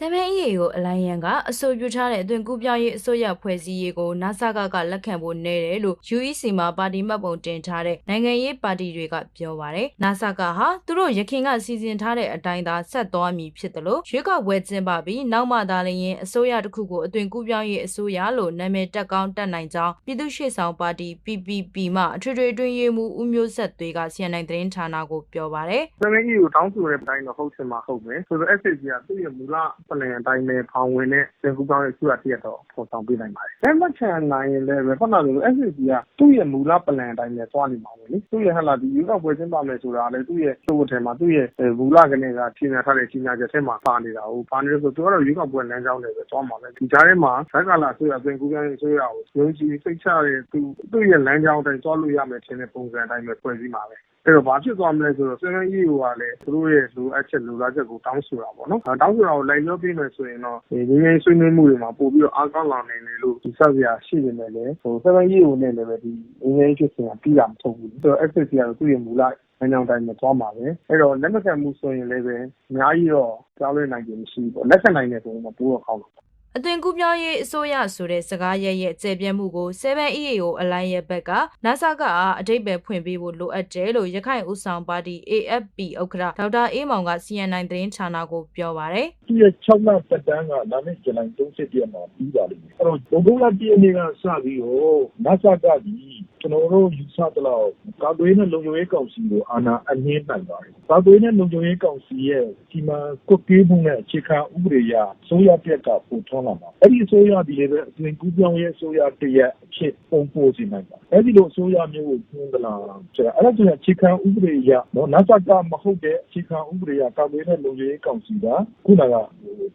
7EA ကိုအလိုင်းယန်ကအဆိုပြုထားတဲ့အသွင်ကူးပြောင်းရေးအစိုးရဖွဲ့စည်းရေးကို NASA ကကလက်ခံဖို့နေတယ်လို့ UEC မှာပါတီမှတ်ပုံတင်ထားတဲ့နိုင်ငံရေးပါတီတွေကပြောပါတယ်။ NASA ကဟာသူတို့ရခင်ကစီစဉ်ထားတဲ့အတိုင်းသာဆက်သွားမည်ဖြစ်တယ်လို့ရွေးကောက်ပွဲကျင်းပပြီးနောက်မှသာလျှင်အစိုးရတစ်ခုကိုအသွင်ကူးပြောင်းရေးအစိုးရလို့နာမည်တက်ကောင်းတက်နိုင်ကြောင်းပြည်သူ့ရှေ့ဆောင်ပါတီ PPP မှအထွေထွေအတွင်းရေးမှူးဦးမျိုးဆက်သွေးက CNN သတင်းဌာနကိုပြောပါတယ်။စမင်းကြီးကိုတောင်းဆိုတဲ့အတိုင်းတော့ဟုတ်ချင်မှာဟုတ်မယ်ဆိုတော့ SAG ကသူ့ရဲ့မူလပလန်အတိုင်းပဲဖောင်ဝင်တဲ့သင်ကူကောင်းရဲ့အစိုးရတရက်တော့ဖော်ဆောင်ပေးနိုင်ပါတယ်။လက်မခံနိုင်ရင်လည်းပဲခုနကလို SAG ကသူ့ရဲ့မူလပလန်အတိုင်းပဲသွားနေမှာပဲလေ။သူ့ရဲ့ဟလာဒီရွေးကောက်ပွဲကျင်းပမယ်ဆိုတာကလည်းသူ့ရဲ့သူ့အထက်မှာသူ့ရဲ့မူလကနေကကြီးညာထားတဲ့ကြီးညာချက်ထဲမှာပါနေတာဟုတ်ပါနေလို့ဆိုသူကတော့ရွေးကောက်ပွဲလမ်းကြောင်းတွေပဲသွားမှာပဲဒီကြားထဲမှာဇက်ကလာအစိုးရသင်ကူကောင်းရဲ့အစိုးရကိုယုံကြည်စိတ်ချတဲ့သူသူ့ရဲ့လမ်းကြောင်းအတိုင်းသွားလို့ရမယ်ထင်တဲ့ပုံစံအတိုင်းပဲဖွဲ့စည်းမှာပဲ။ အဲ့တော့ဘာဖြစ်သွားမလဲဆိုတော့ seven EU ကလည်းသူတို့ရဲ့လိုအပ်ချက်လိုလားချက်ကိုတောင်းဆိုတာပေါ့နော်။တောင်းဆိုတာကိုလိုက်လျောပေးမယ်ဆိုရင်တော့ဒီငင်းငင်းဆွေးနွေးမှုတွေမှာပို့ပြီးတော့အားကောင်းလာနိုင်တယ်လို့ဒီဆက်စရာရှိနေတယ်လေ။ဟို seven EU နဲ့လည်းပဲဒီငင်းငင်းဖြစ်စဉ်ကပြီးတာမဟုတ်ဘူး။ဆိုတော့ access ကတော့သူ့ရဲ့မူလအကြောင်းတိုင်းမှာသွားမှာပဲအဲ့တော့လက်မခံမှုဆိုရင်လည်းပဲအများကြီးတော့ကြောက်လွှဲနိုင်ခြင်းမရှိဘူးပေါ့လက်ခံနိုင်တယ်ဆိုရင်တော့ပိုတော့ကောင်းတယ် အသွင်ကူးပြောင်းရေးအစိုးရဆိုတဲ့စကားရဲ့ရဲ့ကျေပြန့်မှုကို 7EA ကိုအလိုင်းရဲ့ဘက်က NASA ကအားအတိတ်ပဲဖွင့်ပေးဖို့လိုအပ်တယ်လို့ရခိုင်ဦးဆောင်ပါတီ AFP ဥက္ကဋ္ဌဒေါက်တာအေးမောင်က CNN သတင်းဌာနကိုပြောပါတယ်သူ့ရဲ့6လသက်တမ်းကလာမယ့်ဇူလိုင်30ရက်မှာပြီးပါလိမ့်မယ်အဲ့တော့ဘုံဘုံလာပြည်အနေကစပြီးတော့ NASA ကဒီကျွန်တော်တို့ ယူဆသလောက် ကာကွယ်နဲ့ လုံခြုံရေးကောင်စီကို အာဏာအနှင်းနိုင်ပါတယ် ကာကွယ်နဲ့ လုံခြုံရေးကောင်စီရဲ့ဒီမှာကွက်ကေးမှုနဲ့ အခြေခံဥပဒေအရဆိုရပြက်ကပို့ထွန်းလာမှာအဲ့ဒီအစိုးရဒီလည်းပဲ အသွင်ကူးပြောင်းရေး အစိုးရတရက်အ ဖြစ်ပုံပို့စီနိုင်ပါအဲ့ဒီလိုအစိုးရမျိုးကိုညွှန်သလားဆိုတော့အဲ့ဒါဆိုရင်အခြေခံဥပဒေအရနော် NASA ကမဟုတ်တဲ့အခြေခံဥပဒေအရကာကွယ်နဲ့လုံခြုံရေးကောင်စီကခုနက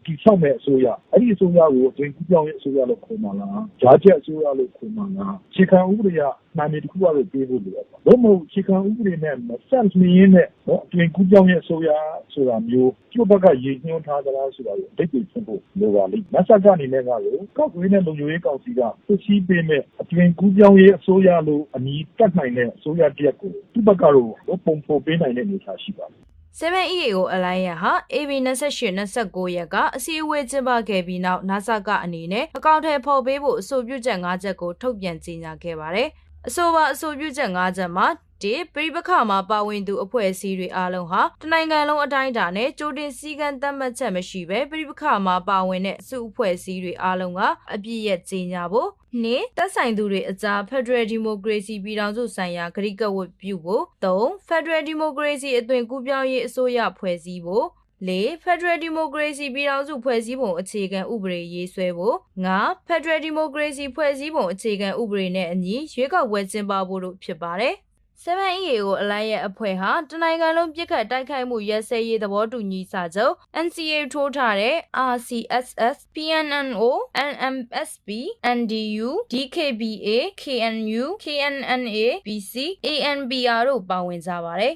တိဆောက်မဲ့အစိုးရအဲ့ဒီအစိုးရကိုအသွင်ကူးပြောင်းရေးအစိုးရလို့ခေါ်မှာလားဂျားချက်အစိုးရလို့ခေါ်မှာလားအခြေခံဥပဒေအရနာမည်တစ်ခုကတော့ပေးဖို့လိုတယ်ပေါ့။လို့မဟုတ်အခြေခံဥပဒေနဲ့မဆက်မရင်းနဲ့နော်အသွင်ကူးပြောင်းရေးအစိုးရဆိုတာမျိုးကျုပ်ဘက်ကရည်ညွှန်းထားသလားဆိုတာကိုအတိတ်ကိုဖြစ်ဖို့လိုပါလိမ့်။မဆက်ကနေလည်းကတော့ကောက်ွေးနဲ့လုံခြုံရေးကောင်စီကသိရှိပေးမဲ့အသွင်ကူးပြောင်းရေးအစိုးရလို့အမည်တက်နိုင်တဲ့အစိုးရတရက်ကိုသူ့ဘက်ကတော့ပုံဖော်ပေးနိုင်တဲ့အနေအထားရှိပါတယ် 7EA ကိုအလိုင်းရဟာ AB 28 29ရက်က အစည်းအဝေးကျင်းပခဲ့ပြီးနောက် NASA ကအနေနဲ့အကောင့်ထဲဖော်ပေးဖို့အဆိုပြုချက်၅ချက်ကိုထုတ်ပြန်ကြေညာခဲ့ပါတယ်။အဆိုပါအဆိုပြုချက်၅ချက်မှာ ဒီပြည်ပခါမှာပါဝင်သူအဖွဲ့အစည်းတွေအားလုံးဟာတနိုင်ငံလုံးအတိုင်းအတာနဲ့ကြိုတင်စည်းကမ်းသတ်မှတ်ချက်မရှိဘဲပြည်ပခါမှာပါဝင်တဲ့အစုအဖွဲ့အစည်းတွေအားလုံးကအပြည့်ရဲ့ကြေညာဖို့နှင့်သက်ဆိုင်သူတွေအကြား Federal Democracy ပြည်ထောင်စုဆိုင်ရာဂရိကဝတ်ပြုဖို့၃ Federal Democracy အသွင်ကူးပြောင်းရေးအစိုးရဖွဲ့စည်းဖို့၄ Federal Democracy ပြည်ထောင်စုဖွဲ့စည်းပုံအခြေခံဥပဒေရေးဆွဲဖို့၅ Federal Democracy ဖွဲ့စည်းပုံအခြေခံဥပဒေနဲ့အညီရွေးကောက်ပွဲကျင်းပဖို့တို့ဖြစ်ပါတယ်။ 7EA ကိုအလိုက်ရဲ့အဖွဲ့ဟာတနိုင်ငံလုံးပြစ်ခတ်တိုက်ခိုက်မှုရဲစဲရေးသဘောတူညီစာချုပ် NCA ထိုးထားတဲ့ RCSS PNNO NMSP NDU DKBA KNU KNNA BC ANBR တို့ပါဝင်ကြပါတယ်